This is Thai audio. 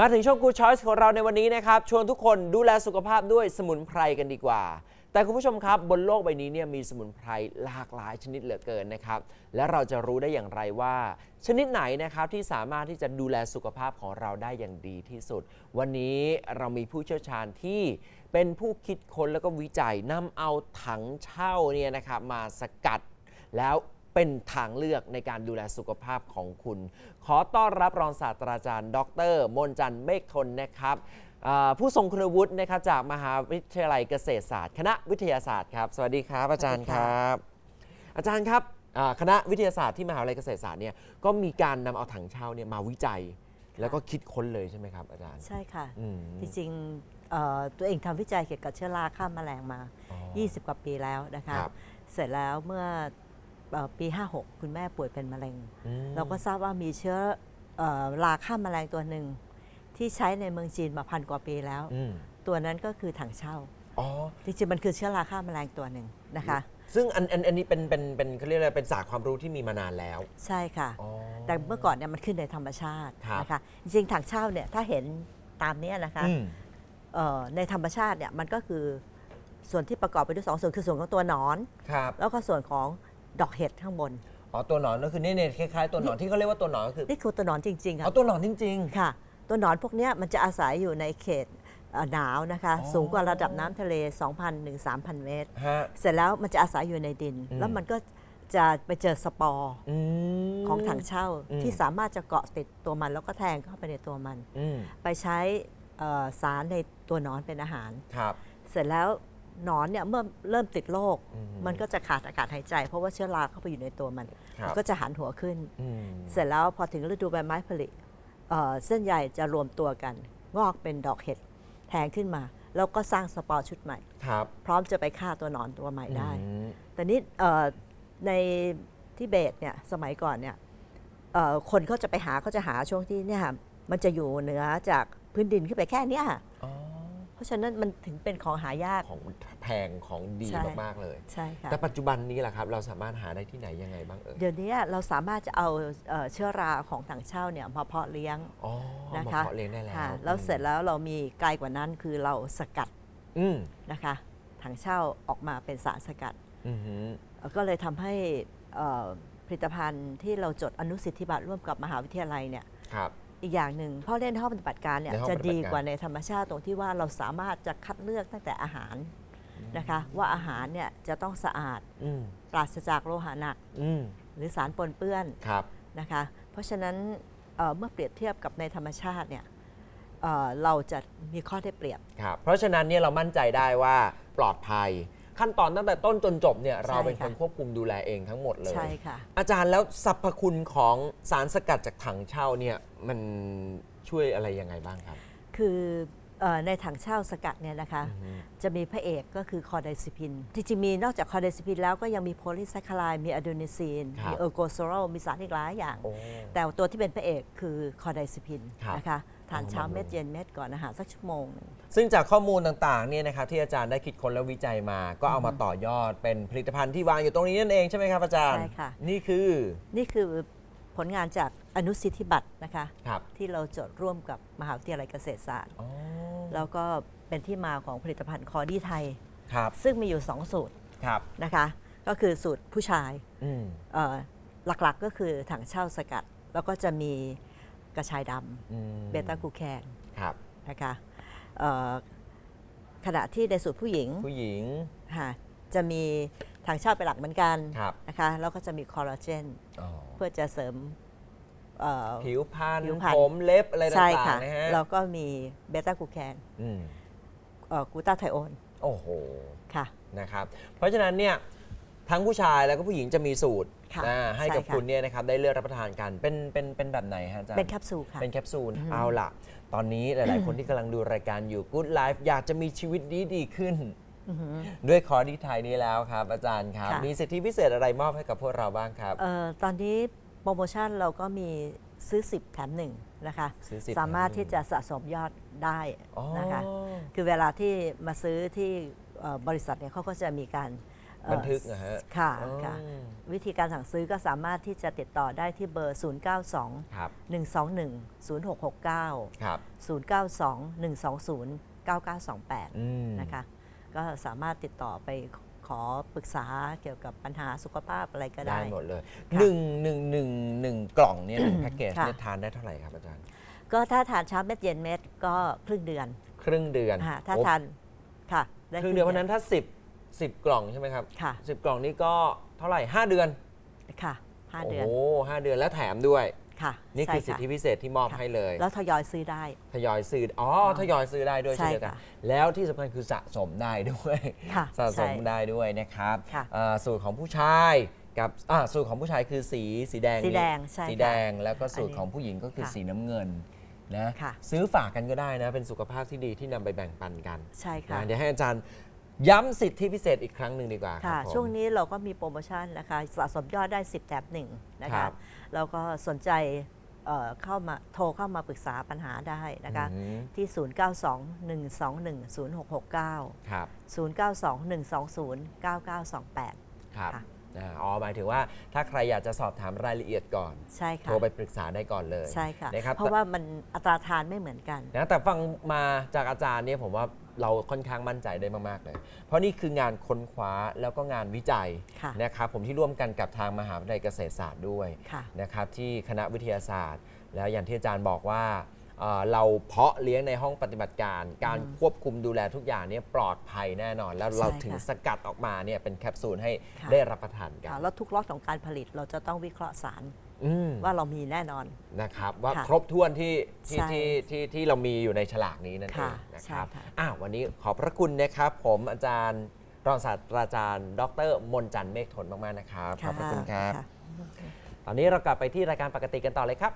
มาถึงช่วง Good Choice ของเราในวันนี้นะครับ ชวนทุกคนดูแลสุขภาพด้วยสมุนไพรกันดีกว่า แต่คุณผู้ชมครับบนโลกใบนี้เนี่ยมีสมุนไพรหลากหลายชนิดเหลือเกินนะครับ และเราจะรู้ได้อย่างไรว่า ชนิดไหนนะครับที่สามารถที่จะดูแลสุขภาพของเราได้อย่างดีที่สุด วันนี้เรามีผู้เชี่ยวชาญที่เป็นผู้คิดค้นแล้วก็วิจัยนำเอาถังเช่าเนี่ยนะครับมาสกัดแล้ว เป็นทางเลือกในการดูแลสุขภาพของคุณ ขอต้อนรับรองศาสตราจารย์ ดร มนจันทร์เมฆทนนะครับอ่าผู้ทรงคุณวุฒินะครับจากมหาวิทยาลัยเกษตรศาสตร์ คณะวิทยาศาสตร์ครับสวัสดีครับอาจารย์คสวัสดีรัค่ะบอาจารย์ครับอ่าคณะวิทยาศาสตร์ที่มหาวิทยาลัยเกษตรศาสตร์เนี่ยก็มีการนำเอาถังเช่าเนี่ยมาวิจัย แล้วก็คิดค้นเลยใช่ไหมครับอาจารย์ ใช่ค่ะอืมจริงๆเอ่อตัวเองทำวิจัยเกี่ยวกับเชื้อราฆ่าแมลงมาอ๋อ20 กว่าปีแล้วนะคะครับเสร็จแล้วเมื่อเอ่อ ปี 56 คุณแม่ป่วยเป็นมะเร็ง อืมเราก็ทราบว่ามีเชื้อเอ่อราฆ่าแมลงตัวหนึ่ง ที่ใช้ในเมืองจีนมาพันกว่าปีแล้ว อืมตัวนั้นก็คือถังเช่า อ๋อ จริงๆมันคือเชื้อราฆ่าแมลงตัวหนึ่งนะคะ ซึ่งอันอันอันนี้เป็นเป็นเป็นเขาเรียกอะไรเป็นศาสตร์ความรู้ที่มีมานานแล้วใช่ค่ะ อ๋อ แต่เมื่อก่อนเนี่ยมันขึ้นในธรรมชาติครับ นะคะจริงๆถังเช่าเนี่ยถ้าเห็นตามเนี้ยนะคะอืมเอ่อในธรรมชาติเนี่ยมันก็คือส่วนที่ประกอบไปด้วยสองส่วนคือส่วนของตัวหนอน ครับ แล้วก็ส่วนของ ดอกเห็ดข้างบน อ๋อตัวหนอนก็คือนี่เนี่ยคล้ายๆตัวหนอนที่เขาเรียกว่าตัวหนอนก็คือนี่คือตัวหนอนจริงๆอ๋ค่ะอตัวหนอนจริง ค่ะ ตัวหนอนพวกเนี้ยมันจะอาศัยอยู่ในเขตเอ่อหนาวนะคะ อ๋อ สูงกว่าระดับน้ำทะเล 2,000ถึง3,000 เมตร ๆฮะ เสร็จแล้วมันจะอาศัยอยู่ในดิน อืม แล้วมันก็จะไปเจอสปอร์อืม ของถังเช่าอืม ที่สามารถจะเกาะติดตัวมันแล้วก็แทงเข้าไปในตัวมัน อืมไปใช้เอ่อสารในตัวหนอนเป็นอาหาร ครับ เสร็จแล้ว หนอนเนี่ยเมื่อเริ่มติดโรคอืมมันก็จะขาดอากาศหายใจ เพราะว่าเชื้อราเข้าไปอยู่ในตัวมันครับ มันก็จะหันหัวขึ้น อืมเสร็จแล้วพอถึงฤดูใบไม้ผลิเอ่อเส้นใยจะรวมตัวกัน งอกเป็นดอกเห็ดแทงขึ้นมา แล้วก็สร้างสปอร์ชุดใหม่ ครับพร้อมจะไปฆ่าตัวหนอนตัวใหม่ได้ อืมแต่นี้เอ่อในทิเบตเนี่ยสมัยก่อนเนี่ยเอ่อคนเขาจะไปหาเขาจะหาช่วงที่เนี่ยค่ะมันจะอยู่เหนือจากพื้นดินขึ้นไปแค่เนี้ยค่ะ อ๋อ เพราะฉะนั้นมันถึงเป็นของหายาก ของแพงของดีใช่ มากๆเลย ใช่ค่ะ แต่ปัจจุบันนี้แหละครับ เราสามารถหาได้ที่ไหนยังไงบ้างเอ่ยเดี๋ยวนี้เราสามารถจะเอาเอ่อเชื้อราของถังเช่าเนี่ยมาเพาะเลี้ยง อ๋อนะมาคะ เพาะเลี้ยงได้แล้วค่ะแล้วเสร็จแล้วเรามีไกลกว่านั้นคือเราสกัดอืมนะคะถังเช่าออกมาเป็นสารสกัด อืมฮึเอ่อก็เลยทำให้เอ่อผลิตภัณฑ์ที่เราจดอนุสิทธิบัตรร่วมกับมหาวิทยาลัยเนี่ยครับ อีกอย่างหนึ่งพ่อเล่นห้องปฏิบัติการเนี่ยในห้องจะปฏิบัติการ ดีกว่าในธรรมชาติตรงที่ว่าเราสามารถจะคัดเลือกตั้งแต่อาหารนะคะ ว่าอาหารเนี่ยจะต้องสะอาดอืมปราศจากโลหะหนัก อืมหรือสารปนเปื้อน ครับ นะคะเพราะฉะนั้นเอ่อเมื่อเปรียบเทียบกับในธรรมชาติเนี่ยเอ่อเราจะมีข้อได้เปรียบ ครับเพราะฉะนั้นเนี่ยเรามั่นใจได้ว่าปลอดภัย ขั้นตอนตั้งแต่ต้นจนจบเนี่ยเราเป็นคนค่ะควบคุมดูแลเองทั้งหมดเลย ใช่ค่ะ อาจารย์แล้วสรรพคุณของสารสกัดจากถังเช่าเนี่ยมันช่วยอะไรยังไงบ้างครับ คือเอ่อ ในถังเช่าสกัดเนี่ยนะคะอือฮึจะมีพระเอกก็คือคอไดซิพิน จริงๆมีนอกจากคอไดซิพินแล้วก็ยังมีโพลีไซคลายมีอะด e นิซีนครับมีเออร์โกโซโรลมีสารอีกหลายอย่างโอ้แต่ตัวที่เป็นพระเอกคือคอไดซิพินครับนะคะทานเช้าเอามาเม็ดเย็นเม็ดก่อนอาหารสักชั่วโมงหนึ่งซึ่งจากข้อมูลต่างๆเนี่ยนะครับที่อาจารย์ได้คิดค้นและวิจัยมา ก็เอามาต่อยอดเป็นผลิตภัณฑ์ที่วางอยู่ตรงนี้นั่นเองใช่ไหมครับอาจารย์ใช่ค่ะนี่คือนี่คือผลงานจากอนุสิทธิบัตรนะคะครับที่เราจดร่วมกับมหาวิทยาลัยเกษตรศาสตร์อ๋อ แล้วก็เป็นที่มาของผลิตภัณฑ์คอดี้ไทย ครับซึ่งมีอยู่ 2 สูตรครับนะคะ ก็คือสูตรผู้ชายอืมเอ่อหลักๆก็คือถังเช่าสกัด แล้วก็จะมีกระชายดอืมำเบต้ากลูแคนครับ นะคะเอ่อขณะที่ในสูตรผู้หญิงผู้หญิงค่ะจะมีถังเช่าเป็นหลักเหมือนกันครับนะคะแล้วก็จะมีคอลลาเจน อ๋อเพื่อจะเสริม เอ่อ ผิวพรรณผิวพรรณ ผมเล็บอะไรต่ใช่าค่ะงๆนะฮะแล้วก็มีเบต้ากลูแคนอืมกลูตาไทโอนโอ้โห ค่ะ นะครับเพราะฉะนั้นเนี่ยทั้งผู้ชายแล้วก็ผู้หญิงจะมีสูตรค่ะนะให้กับใช่ค่ะ คุณเนี่ยนะครับได้เลือกรับประทานกันเป็นเป็นเป็นแบบไหนฮะอาจารย์เป็นแคปซูลค่ะ เป็นแคปซูลเอาล่ะ ตอนนี้หลาย ๆ คนที่กำลังดูรายการอยู่ Good Life อยากจะมีชีวิตดีดีๆขึ้น ด้วยคอร์ดีไทยนี้แล้วครับ อาจารย์ครับ ค่ะ มีสิทธิพิเศษอะไรมอบให้กับพวกเราบ้างครับ เอ่อตอนนี้ โปรโมชั่นเราก็มีซื้อ 10 แถมหนึ่งนะคะ ซื้อ10สามารถแถมหนึ่งที่จะสะสมยอดได้อ๋อนะคะคือเวลาที่มาซื้อที่เอ่อบริษัทเนี่ยเขาก็จะมีการเอ่อบันทึกนะฮะค่ะอ๋อ ค่ะ วิธีการสั่งซื้อก็สามารถที่จะติดต่อได้ที่เบอร์ 092ครับ121 0669 ครับ092 120 9928 อืม นะคะก็สามารถติดต่อไป ขอปรึกษาเกี่ยวกับปัญหาสุขภาพอะไรก็ได้ ได้หมดเลยค่ะหนึ่งหนึ่งหนึ่งหนึ่งกล่องเนี่ยหนึ่งแพ็กเกจค่ะ เนี่ยทานได้เท่าไหร่ครับอาจารย์ ก็ถ้าทานเช้าเม็ดเย็นเม็ดก็ครึ่งเดือนครึ่งเดือนอ่าถ้าโอ้ทานค่ะได้ครึ่งเดือนเพราะฉะนั้นถ้า 10 10 กล่องใช่ไหมครับ ค่ะ10 กล่องนี่ก็เท่าไหร่ 5 เดือนค่ะห้าโอ้เดือนโหห้าเดือนแล้วแถมด้วย ค่ะนี่คือใช่สิทค่ะธิพิเศษที่มอบค่ะให้เลย แล้วทยอยซื้อได้ ทยอยซื้อ อ๋อ ทยอยซื้อได้ด้วยใช่เช่นเดียวกัน ค่ะแล้วที่สำคัญคือสะสมได้ด้วย ค่ะสะสมใช่ได้ด้วยนะครับค่ะอ่าสูตรของผู้ชายกับอ่าสูตรของผู้ชายคือสีสีแดงสีนี่แดงใช่สีค่ะแดง แล้วก็สูตรอันนี้ของผู้หญิงก็คือค่ะสีน้ำเงินนะ ค่ะ ซื้อฝากกันก็ได้นะ เป็นสุขภาพที่ดีที่นำไปแบ่งปันกัน ใช่ค่ะ นะเดี๋ยวให้อาจารย์ ย้ำสิทธิพิเศษอีกครั้งหนึ่งดีกว่าค่ะรับผม ช่วงนี้เราก็มีโปรโมชั่นนะคะสะสมยอดได้ 10 แถมหนึ่งนะครัคะบ แล้วก็สนใจเอ่อเข้ามาโทรเข้ามาปรึกษาปัญหาได้นะคะอืมที่ 0921210669 ครับ 0921209928 ครับค่ะ อ่าอ๋อหมายถึงว่าถ้าใครอยากจะสอบถามรายละเอียดก่อน ใช่ค่ะ โทรไปปรึกษาได้ก่อนเลยใช่ค่ะ นะครับเพราะว่ามันอัตราทานไม่เหมือนกัน นะแต่ฟังมาจากอาจารย์เนี่ยผมว่า เราค่อนข้างมั่นใจได้มากๆเลย เพราะนี่คืองานค้นคว้าแล้วก็งานวิจัยค่ะนะครับผมที่ร่วมกันกับทางมหาวิทยาลัยเกษตรศาสตร์ด้วยค่ะ นะครับที่คณะวิทยาศาสตร์ แล้วอย่างที่อาจารย์บอกว่าเอ่อเราเพาะเลี้ยงในห้องปฏิบัติการ การควบคุมดูแลทุกอย่างเนี่ยปลอดภัยแน่นอน แล้วเราใช่ค่ะ ถึงสกัดออกมาเนี่ยเป็นแคปซูลให้ค่ะได้รับประทานกัน ค่ะแล้วทุกล็อตของการผลิตเราจะต้องวิเคราะห์สาร อืมว่าเรามีแน่นอน นะครับว่าค่ะครบถ้วนที่ที่ใช่ที่ที่ที่เรามีอยู่ในฉลากนี้นั่นเอค่ะงนะครับใช่ค่ะอ้าววันนี้ขอบพระคุณนะครับ ผมอาจารย์รองศาสตราจารย์ ดรมนจันทร์เมฆทนมากๆนะครับขอบพระคุณครับค่ะตอนนี้เรากลับไปที่รายการปกติกันต่อเลยครับ